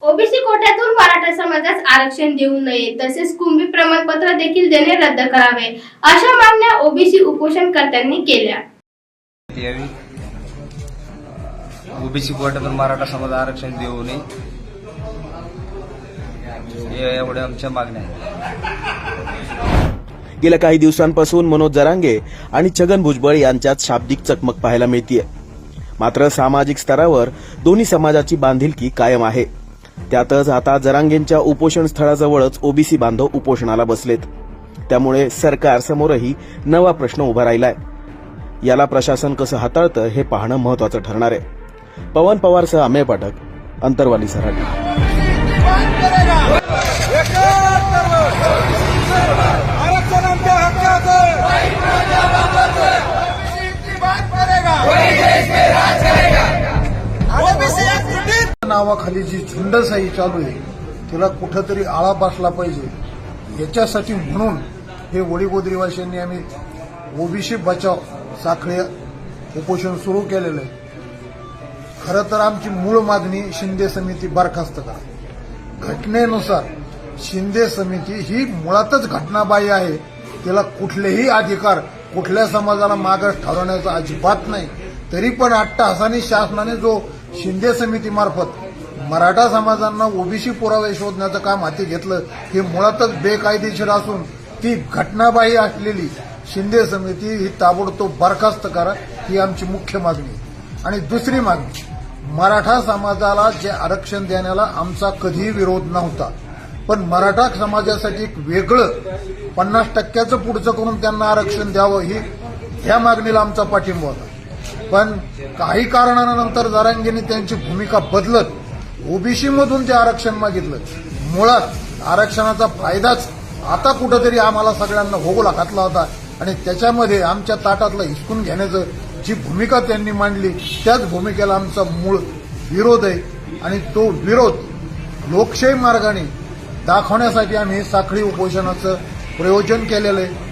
OBC कोट्यातून मराठा समाजास आरक्षण देऊ नये तसेच कुंभी प्रमाणपत्र देखील देणे रद्द करावे अशा मागण्या ओबीसी उपोषणकर्त्यांनी केल्या. ओबीसी कोट्यातून मराठा समाज आरक्षण देऊ नये. या- एवढ्या आमच्या मागण्या गेल्या काही दिवसांपासून मनोज जरांगे आणि छगन भुजबळ यांच्यात शाब्दिक चकमक पाहायला मिळतीये. मात्र सामाजिक स्तरावर दोन्ही समाजाची बांधिलकी कायम आहे. त्यातच आता जरांगेंच्या उपोषण स्थळाजवळच ओबीसी बांधव उपोषणाला बसलेत. त्यामुळे सरकार समोरही नवा प्रश्न उभा राहिलाय. याला प्रशासन कसं हाताळतं हे पाहणं महत्वाचं ठरणार आहे. पवन पवारसह अमेय पाठक अंतरवाली सराटी नावाखाली जी झुंडसाई चालू आहे तिला कुठंतरी आळा बसला पाहिजे. याच्यासाठी म्हणून हे वडीगोद्रीवासीयांनी आम्ही ओबीसी बचाव साखळे उपोषण सुरू केलेलं आहे. खरं तर आमची मूळ मागणी शिंदे समिती बरखास्त करा. घटनेनुसार शिंदे समिती ही मुळातच घटनाबाह्य आहे. तिला कुठलेही अधिकार कुठल्या समाजाला मागास ठरवण्याचा अजिबात नाही. तरी पण अट्टहासानी शासनाने जो शिंदे समितीमार्फत मराठा समाजांना ओबीसी पुरावे शोधण्याचं काम हाती घेतलं हे मुळातच बेकायदेशीर असून ती घटनाबाही असलेली शिंदे समिती ही ताबडतोब बरखास्त करा ही आमची मुख्य मागणी आहे. आणि दुसरी मागणी मराठा समाजाला जे आरक्षण देण्याला आमचा कधीही विरोध नव्हता पण मराठा समाजासाठी एक वेगळं पन्नास टक्क्याचं पुढचं करून त्यांना आरक्षण द्यावं ही ह्या मागणीला आमचा पाठिंबा होता पण काही कारणानंतर जरांगेंनी त्यांची भूमिका बदलत ओबीसीमधून ते आरक्षण मागितलं. मुळात आरक्षणाचा फायदाच आता कुठंतरी आम्हाला सगळ्यांना भोगला घातला होता आणि त्याच्यामध्ये आमच्या ताटातलं हिसकून घेण्याचं जी भूमिका त्यांनी मांडली त्याच भूमिकेला आमचा मूळ विरोध आहे. आणि तो विरोध लोकशाही मार्गाने दाखवण्यासाठी आम्ही साखळी उपोषणाचं प्रयोजन केलेलं आहे.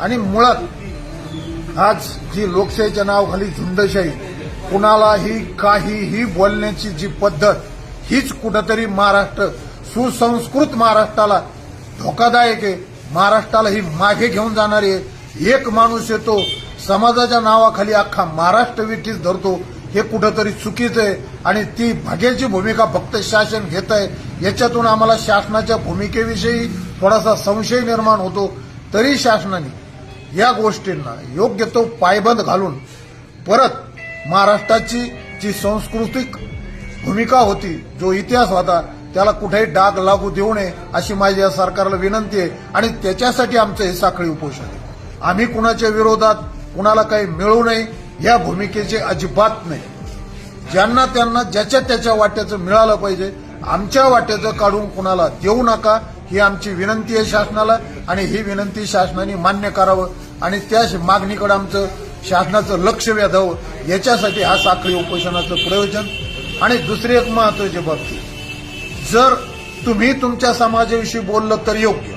आणि मुळात आज जी लोकशाहीच्या नावाखाली झुंडशाही कुणालाही काहीही बोलण्याची जी पद्धत हीच कुठंतरी महाराष्ट्र सुसंस्कृत महाराष्ट्राला धोकादायक आहे. महाराष्ट्राला ही मागे घेऊन जाणारी आहे एक माणूस येतो समाजाच्या नावाखाली अख्खा महाराष्ट्र विठीस धरतो हे कुठंतरी चुकीचं आहे. आणि ती भाग्याची भूमिका फक्त शासन घेत आहे. याच्यातून आम्हाला शासनाच्या भूमिकेविषयी थोडासा संशय निर्माण होतो. तरी शासनाने या गोष्टींना योग्य तो पायबंद घालून परत महाराष्ट्राची जी सांस्कृतिक भूमिका होती जो इतिहास होता त्याला कुठेही डाग लागू देऊ नये अशी माझी या सरकारला विनंती आहे. आणि त्याच्यासाठी आमचं हे साखळी उपोषण आहे. आम्ही कुणाच्या विरोधात कुणाला काही मिळू नये या भूमिकेचे अजिबात नाही. ज्यांना त्यांना ज्याच्या त्याच्या वाट्याचं मिळालं पाहिजे आमच्या वाट्याचं काढून कुणाला देऊ नका ही आमची विनंती आहे शासनाला आणि ही विनंती शासनाने मान्य करावं आणि त्या मागणीकडे आमचं शासनाचं लक्ष वेधावं. याच्यासाठी हा साखळी उपोषणाचं प्रयोजन. आणि दुसरी एक महत्वाची बाबतीत जर तुम्ही तुमच्या समाजाविषयी बोललं तर योग्य.